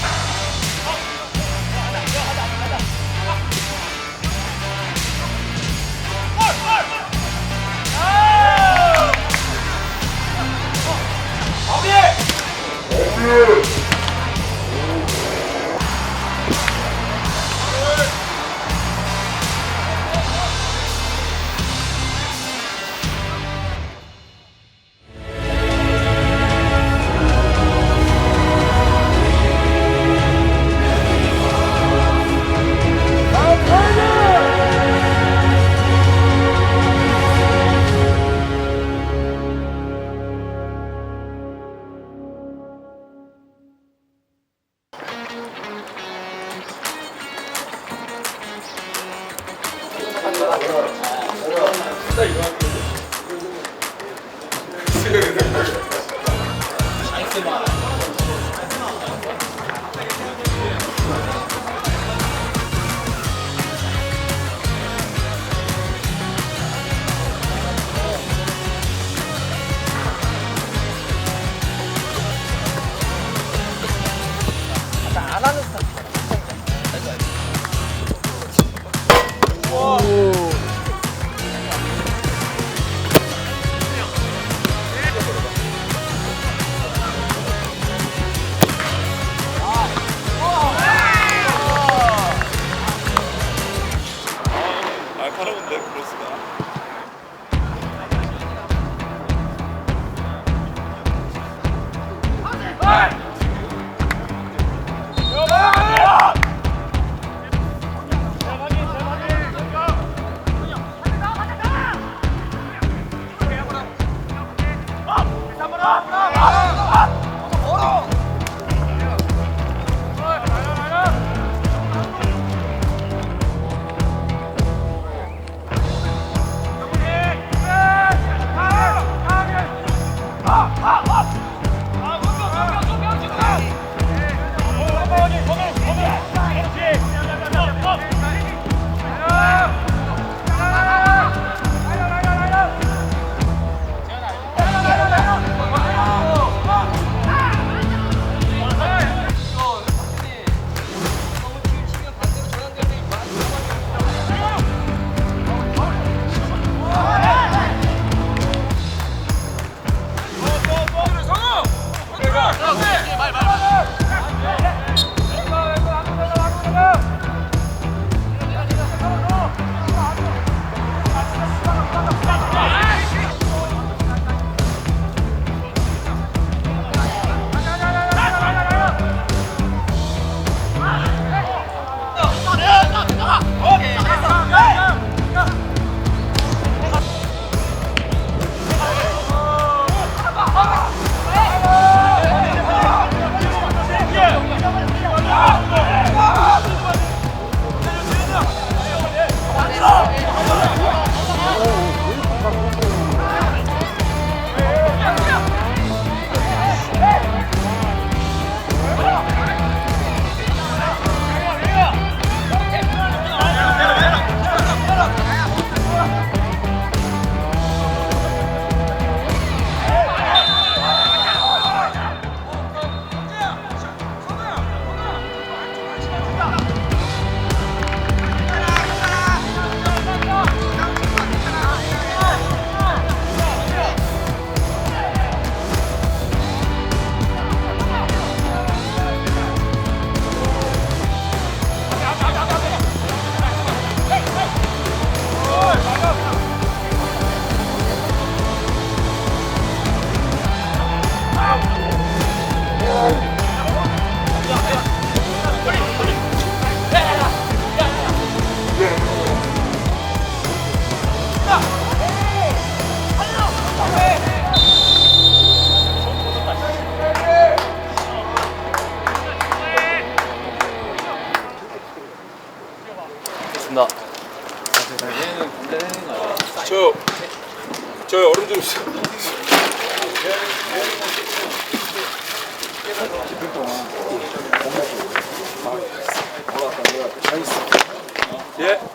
Bye. 카로운 좋습니다. 저, 저 얼음 좀 주세요. 예.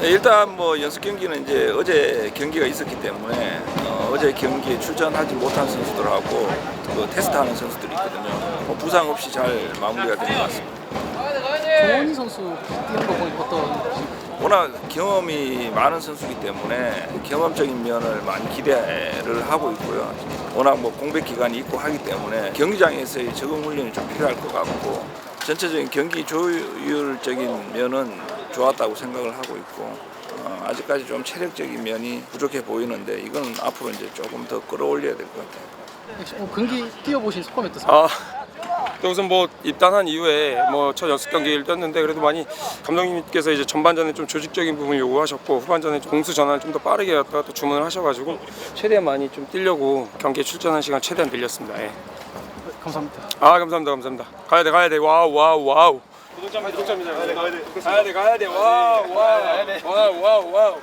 네, 일단 뭐 연습 경기는 이제 어제 경기가 있었기 때문에 어, 제 경기에 출전하지 못한 선수들하고 그 테스트하는 선수들이 있거든요. 뭐 부상 없이 잘 마무리가 된 것 같습니다. 조원희 선수 뛰는 거 보니 어떤 워낙 경험이 많은 선수이기 때문에 경험적인 면을 많이 기대를 하고 있고요. 워낙 뭐 공백 기간이 있고 하기 때문에 경기장에서의 적응 훈련이 좀 필요할 것 같고 전체적인 경기 조율적인 면은 좋았다고 생각을 하고 있고 어, 아직까지 좀 체력적인 면이 부족해 보이는데 이건 앞으로 이제 조금 더 끌어올려야 될 것 같아요. 오늘 경기 뛰어보신 소감이 어떠세요? 아, 또 우선 뭐 입단한 이후에 뭐 첫 연습 경기를 뛰었는데 그래도 많이 감독님께서 이제 전반전에 좀 조직적인 부분 요구하셨고 후반전에 좀 공수 전환을 좀 더 빠르게 했다가 또 주문을 하셔가지고 최대한 많이 좀 뛰려고 경기에 출전한 시간 최대한 늘렸습니다. 예. 감사합니다. 아 감사합니다 감사합니다. 가야 돼 가야 돼 와우 와우 와우. 구독자입니다 구독자입니다. 가야 돼 가야 돼 가야 돼 가야 돼 와우 와우 와우 와우 와우.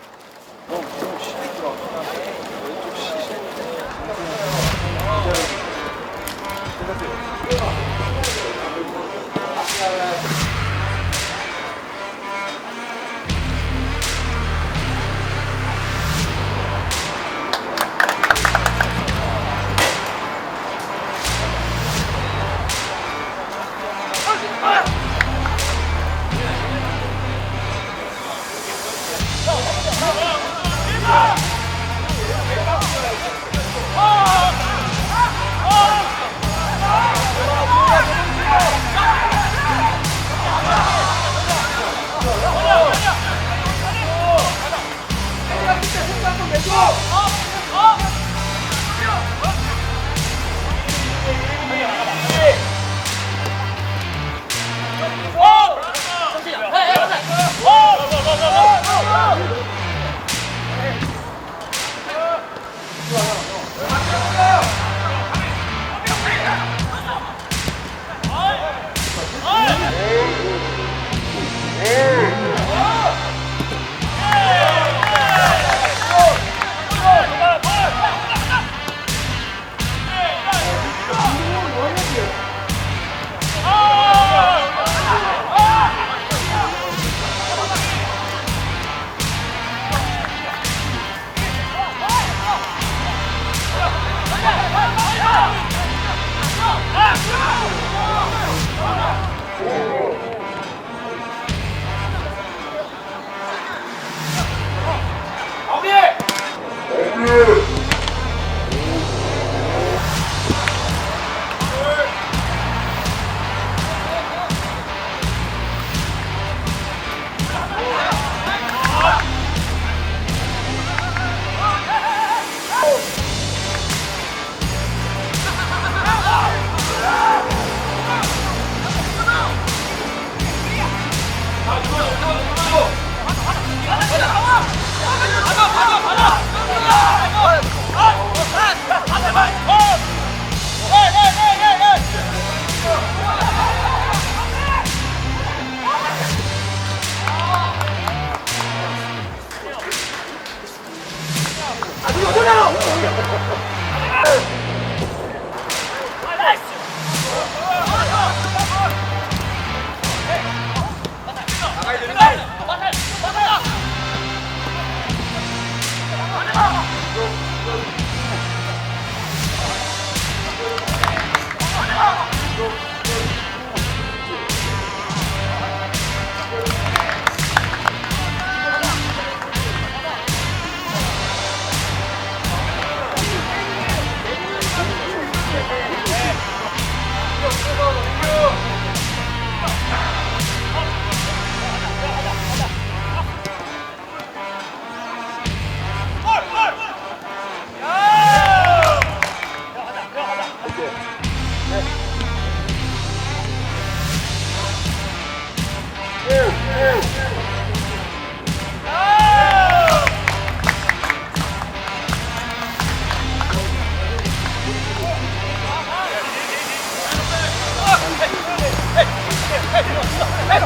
빨리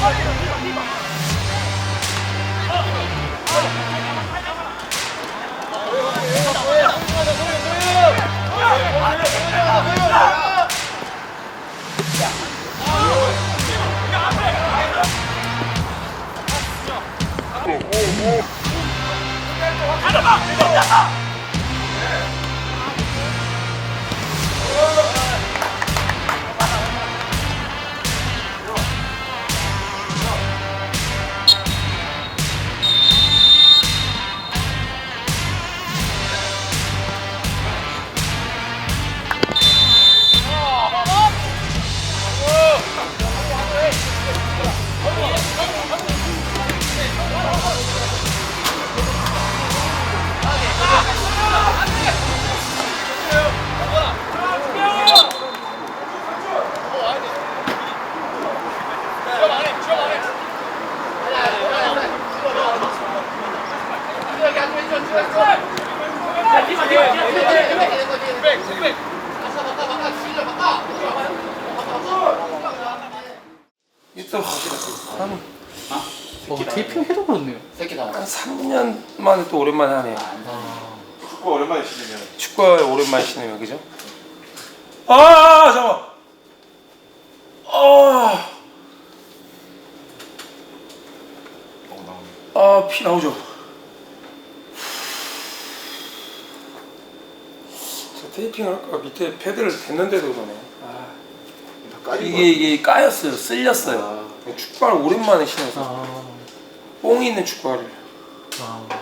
빨리 么？你懂什？ 이또 한, 어, 테이핑 해도 그렇네요. 한 3년 만에 또 오랜만에 하네요. 축구 오랜만에 시네요. 축구에 오랜만에 쉬네요, 그죠? 아, 잠깐. 아, 아, 피 나오죠. 테이핑을 할까 밑에 패드를 댔는데도 그러네. 아, 이게 이게 까였어요, 쓸렸어요. 축구를 오랜만에 신어서 아, 뽕이 있는 축구화를. 아.